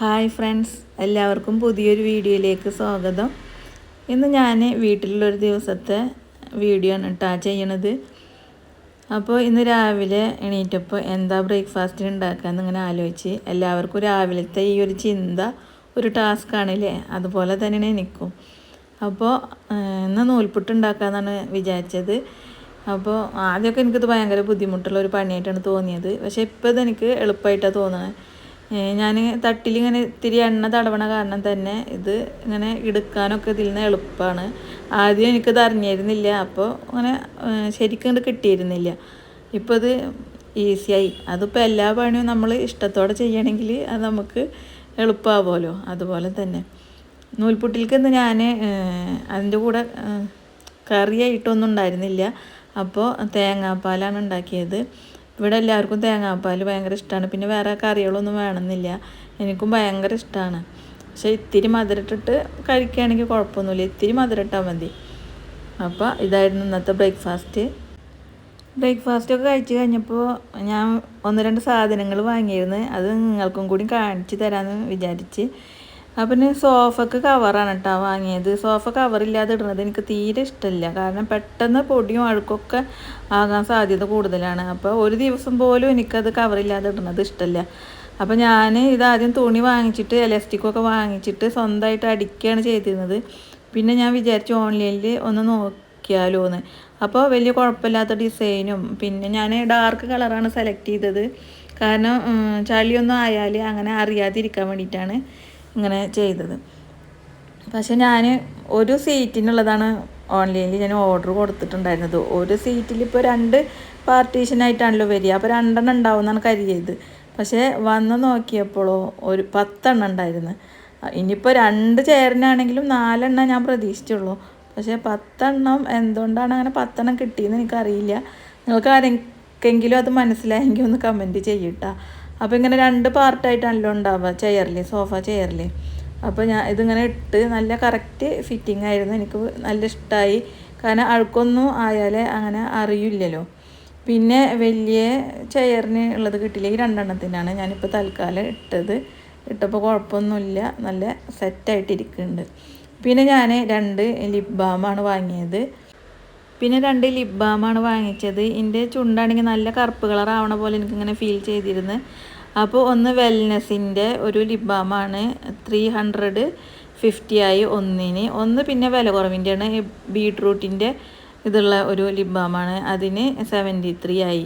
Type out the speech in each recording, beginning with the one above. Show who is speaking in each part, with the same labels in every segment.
Speaker 1: Hi friends എല്ലാവർക്കും പുതിയൊരു വീഡിയോയിലേക്ക് സ്വാഗതം. ഇന്ന് ഞാൻ വീട്ടിലുള്ളൊരു ദിവസത്തെ വീഡിയോ ആണ് കേട്ടോ ചെയ്യണത്. അപ്പോൾ ഇന്ന് രാവിലെ എണീറ്റപ്പോൾ എന്താ ബ്രേക്ക്ഫാസ്റ്റ് ഉണ്ടാക്കാമെന്ന് ഇങ്ങനെ ആലോചിച്ച് എല്ലാവർക്കും രാവിലത്തെ ഈ ഒരു ചിന്ത ഒരു ടാസ്ക് ആണല്ലേ അതുപോലെ തന്നെയാണ് എനിക്കും. അപ്പോൾ ഇന്ന് നൂൽപുട്ട് ഉണ്ടാക്കാമെന്നാണ് വിചാരിച്ചത്. അപ്പോൾ ആദ്യമൊക്കെ എനിക്കിത് ഭയങ്കര ബുദ്ധിമുട്ടുള്ള ഒരു പണിയായിട്ടാണ് തോന്നിയത്. പക്ഷേ ഇപ്പോൾ ഇതെനിക്ക് എളുപ്പമായിട്ടാണ് തോന്നുന്നത് ഞാൻ തട്ടിൽ ഇങ്ങനെ ഇത്തിരി എണ്ണ തടവണ കാരണം തന്നെ ഇത് ഇങ്ങനെ എടുക്കാനൊക്കെ ഇതിൽ നിന്ന് എളുപ്പമാണ് ആദ്യം എനിക്കത് അറിഞ്ഞിരുന്നില്ല. അപ്പോൾ അങ്ങനെ ശരിക്കും ഇത് കിട്ടിയിരുന്നില്ല. ഇപ്പോൾ ഇത് ഈസിയായി. അതിപ്പോൾ എല്ലാ പണിയും നമ്മൾ ഇഷ്ടത്തോടെ ചെയ്യണമെങ്കിൽ അത് നമുക്ക് എളുപ്പമാവുമല്ലോ അതുപോലെ തന്നെ. നൂൽപുട്ടിലേക്ക് ഞാൻ അതിന്റെ കൂടെ കറിയായിട്ടൊന്നും ഉണ്ടായിരുന്നില്ല. അപ്പോൾ തേങ്ങാപ്പാലാണ് ഉണ്ടാക്കിയത്. ഇവിടെ എല്ലാവർക്കും തേങ്ങാപ്പാൽ ഭയങ്കര ഇഷ്ടമാണ് പിന്നെ വേറെ കറികളൊന്നും വേണമെന്നില്ല. എനിക്കും ഭയങ്കര ഇഷ്ടമാണ് പക്ഷേ ഇത്തിരി മധുരട്ടിട്ട് കഴിക്കുകയാണെങ്കിൽ കുഴപ്പമൊന്നുമില്ല. ഇത്തിരി മധുരട്ടാൽ മതി. അപ്പോൾ ഇതായിരുന്നു ഇന്നത്തെ ബ്രേക്ക്ഫാസ്റ്റ് ബ്രേക്ക്ഫാസ്റ്റൊക്കെ കഴിച്ച് കഴിഞ്ഞപ്പോൾ ഞാൻ ഒന്ന് രണ്ട് സാധനങ്ങൾ വാങ്ങിയിരുന്നു. അത് നിങ്ങൾക്കും കൂടി കാണിച്ചു തരാമെന്ന് വിചാരിച്ച്. അപ്പം സോഫക്ക് കവറാണ് കേട്ടോ വാങ്ങിയത്. സോഫ കവറില്ലാതെ ഇടുന്നത് എനിക്ക് തീരെ ഇഷ്ടമില്ല കാരണം പെട്ടെന്ന് പൊടിയും അഴുക്കൊക്കെ ആകാൻ സാധ്യത കൂടുതലാണ്. അപ്പോൾ ഒരു ദിവസം പോലും എനിക്കത് കവറില്ലാതെ ഇടുന്നത് ഇഷ്ടമില്ല അപ്പോൾ ഞാൻ ഇതാദ്യം തുണി വാങ്ങിച്ചിട്ട് എലാസ്റ്റിക്കൊക്കെ വാങ്ങിച്ചിട്ട് സ്വന്തമായിട്ട് അടിക്കുകയാണ് ചെയ്തിരുന്നത്. പിന്നെ ഞാൻ വിചാരിച്ചു ഓൺലൈനിൽ ഒന്ന് നോക്കിയാലോ എന്ന് അപ്പോൾ വലിയ കുഴപ്പമില്ലാത്ത ഡിസൈനും പിന്നെ ഞാൻ ഡാർക്ക് കളറാണ് സെലക്ട് ചെയ്തത്. കാരണം ചളിയൊന്നും ആയാൽ അങ്ങനെ അറിയാതിരിക്കാൻ വേണ്ടിയിട്ടാണ്. ഇങ്ങനെ ചെയ്തത്. പക്ഷെ ഞാൻ ഒരു സീറ്റിനുള്ളതാണ് ഓൺലൈനിൽ ഞാൻ ഓർഡർ കൊടുത്തിട്ടുണ്ടായിരുന്നത്. ഒരു സീറ്റിൽ ഇപ്പോൾ രണ്ട് പാർട്ടീഷനായിട്ടാണല്ലോ വരിക. അപ്പോൾ രണ്ടെണ്ണം ഉണ്ടാവുമെന്നാണ് കരുതിയത്. പക്ഷേ വന്ന് നോക്കിയപ്പോഴോ ഒരു പത്തെണ്ണം ഉണ്ടായിരുന്നു. ഇനിയിപ്പോൾ രണ്ട് ചേറിനാണെങ്കിലും നാലെണ്ണം ഞാൻ പ്രതീക്ഷിച്ചുള്ളൂ. പക്ഷേ പത്തെണ്ണം എന്തുകൊണ്ടാണ് അങ്ങനെ പത്തെണ്ണം കിട്ടിയെന്ന് എനിക്കറിയില്ല. നിങ്ങൾക്ക് ആരെങ്കിലും അത് മനസ്സിലായെങ്കിൽ ഒന്ന് കമന്റ് ചെയ്യട്ടാ. അപ്പോൾ ഇങ്ങനെ രണ്ട് പാർട്ടായിട്ടാണല്ലോ ഉണ്ടാവുക. ചെയറിൽ സോഫ ചെയറിൽ അപ്പോൾ ഞാൻ ഇതിങ്ങനെ ഇട്ട് നല്ല കറക്റ്റ് ഫിറ്റിംഗ് ആയിരുന്നു. എനിക്ക് നല്ല ഇഷ്ടമായി കാരണം അഴുക്കൊന്നും ആയാലേ അങ്ങനെ അറിയില്ലല്ലോ. പിന്നെ വലിയ ചെയറിന് ഉള്ളത് കിട്ടില്ല ഈ രണ്ടെണ്ണത്തിനാണ് ഞാനിപ്പോൾ തൽക്കാലം ഇട്ടത്. ഇട്ടപ്പോൾ കുഴപ്പമൊന്നുമില്ല. നല്ല സെറ്റായിട്ടിരിക്കുന്നുണ്ട് പിന്നെ ഞാൻ രണ്ട് ലിപ് ബാമാണ് വാങ്ങിയത്. പിന്നെ രണ്ട് ലിപ് ബാമാണ് വാങ്ങിച്ചത്. എന്റെ ചുണ്ടാണെങ്കിൽ നല്ല കറുപ്പ് കളർ ആവണ പോലെ എനിക്കിങ്ങനെ ഫീൽ ചെയ്തിരുന്നു. അപ്പോൾ ഒന്ന് വെൽനെസ്സിന്റെ ഒരു ലിപ് ബാമാണ് ത്രീ ഹൺഡ്രഡ് ഫിഫ്റ്റി ആയി ഒന്നിന്. ഒന്ന് പിന്നെ വില കുറവിന്റെയാണ് ബീട്രൂട്ടിന്റെ ഇതുള്ള ഒരു ലിപ് ബാമാണ് അതിന് സെവന്റി ത്രീ ആയി.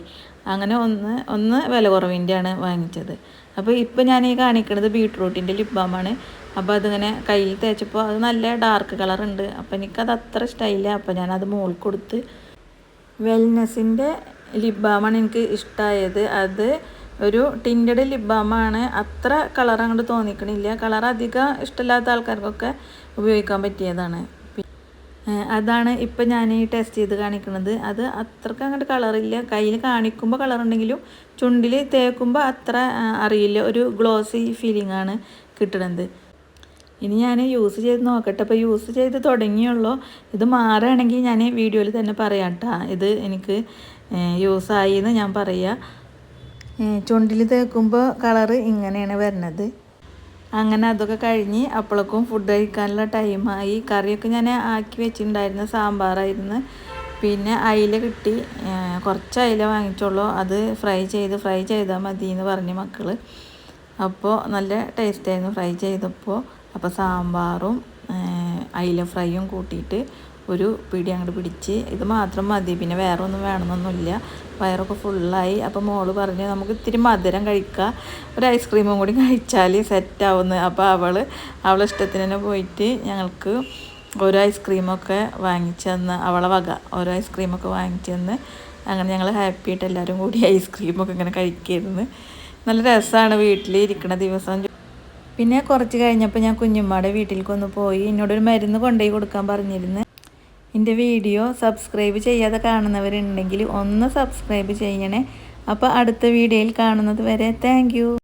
Speaker 1: അങ്ങനെ ഒന്ന് ഒന്ന് വില കുറവിന്റെയാണ് വാങ്ങിച്ചത്. അപ്പോൾ ഇപ്പോൾ ഞാൻ ഈ കാണിക്കുന്നത് ബീട്രൂട്ടിന്റെ ലിപ് ബാമാണ് അപ്പോൾ അതിങ്ങനെ കയ്യിൽ തേച്ചപ്പോൾ അത് നല്ല ഡാർക്ക് കളറുണ്ട് അപ്പോൾ എനിക്കത് അത്ര ഇഷ്ടമായില്ല അപ്പോൾ ഞാനത് മോൾ കൊടുത്ത് വെൽനെസ്സിന്റെ ലിപ് ബാമാണ് എനിക്ക് ഇഷ്ടമായത് അത് ഒരു ടിന്റഡ് ലിപ് ബാമാണ് അത്ര കളർ അങ്ങോട്ട് തോന്നിക്കണില്ല. കളർ അധികം ഇഷ്ടമില്ലാത്ത ആൾക്കാർക്കൊക്കെ ഉപയോഗിക്കാൻ പറ്റിയതാണ്. അതാണ് ഇപ്പം ഞാൻ ഈ ടെസ്റ്റ് ചെയ്ത് കാണിക്കുന്നത് അത് അത്രയ്ക്ക് അങ്ങോട്ട് കളറില്ല കയ്യിൽ കാണിക്കുമ്പോൾ കളറുണ്ടെങ്കിലും ചുണ്ടിൽ തേക്കുമ്പോൾ അത്ര അറിയില്ല. ഒരു ഗ്ലോസി ഫീലിംഗ് ആണ് കിട്ടുന്നത് ഇനി ഞാൻ യൂസ് ചെയ്ത് നോക്കട്ടെ. അപ്പോൾ യൂസ് ചെയ്ത് തുടങ്ങിയുള്ളൂ. ഇത് മാറുകയാണെങ്കിൽ ഞാൻ വീഡിയോയിൽ തന്നെ പറയാം കേട്ടോ ഇത് എനിക്ക് യൂസായി എന്ന് ഞാൻ പറയാം. ചുണ്ടിൽ തേക്കുമ്പോൾ കളറ് ഇങ്ങനെയാണ് വരുന്നത് അങ്ങനെ അതൊക്കെ കഴിഞ്ഞ് അപ്പോഴേക്കും ഫുഡ് കഴിക്കാനുള്ള ടൈമായി കറിയൊക്കെ ഞാൻ ആക്കി വെച്ചിട്ടുണ്ടായിരുന്നു. സാമ്പാറായിരുന്നു. പിന്നെ അയില കിട്ടി. കുറച്ച് അയില വാങ്ങിച്ചോളൂ. അത് ഫ്രൈ ചെയ്ത് ഫ്രൈ ചെയ്താൽ മതി എന്ന് പറഞ്ഞു മക്കൾ അപ്പോൾ നല്ല ടേസ്റ്റായിരുന്നു ഫ്രൈ ചെയ്തപ്പോൾ അപ്പോൾ സാമ്പാറും അയില ഫ്രൈയും കൂട്ടിയിട്ട് ഒരു പിടി അങ്ങോട്ട് പിടിച്ച് ഇത് മാത്രം മതി. പിന്നെ വേറെ ഒന്നും വേണമെന്നൊന്നുമില്ല വയറൊക്കെ ഫുള്ളായി. അപ്പോൾ മോൾ പറഞ്ഞു നമുക്ക് ഇത്തിരി മധുരം കഴിക്കുക ഒരു ഐസ്ക്രീമും കൂടി കഴിച്ചാൽ സെറ്റാവുന്നു. അപ്പോൾ അവൾ അവളെ ഇഷ്ടത്തിന് തന്നെ പോയിട്ട് ഞങ്ങൾക്ക് ഓരോ ഐസ്ക്രീമൊക്കെ വാങ്ങിച്ചെന്ന് അവളെ വക ഓരോ ഐസ്ക്രീമൊക്കെ വാങ്ങിച്ചെന്ന് അങ്ങനെ ഞങ്ങൾ ഹാപ്പി ആയിട്ട് എല്ലാവരും കൂടി ഐസ്ക്രീമൊക്കെ ഇങ്ങനെ കഴിക്കായിരുന്നു. നല്ല രസമാണ് വീട്ടിൽ ഇരിക്കുന്ന ദിവസം. പിന്നെ കുറച്ച് കഴിഞ്ഞപ്പോൾ ഞാൻ കുഞ്ഞുമ്മയുടെ വീട്ടിലേക്കൊന്ന് പോയി എന്നോടൊരു മരുന്ന് കൊണ്ടുപോയി കൊടുക്കാൻ പറഞ്ഞിരുന്നു. എന്റെ വീഡിയോ സബ്സ്ക്രൈബ് ചെയ്യാതെ കാണുന്നവരുണ്ടെങ്കിൽ ഒന്ന് സബ്സ്ക്രൈബ് ചെയ്യണേ. അപ്പോൾ അടുത്ത വീഡിയോയിൽ കാണുന്നത് വരെ താങ്ക്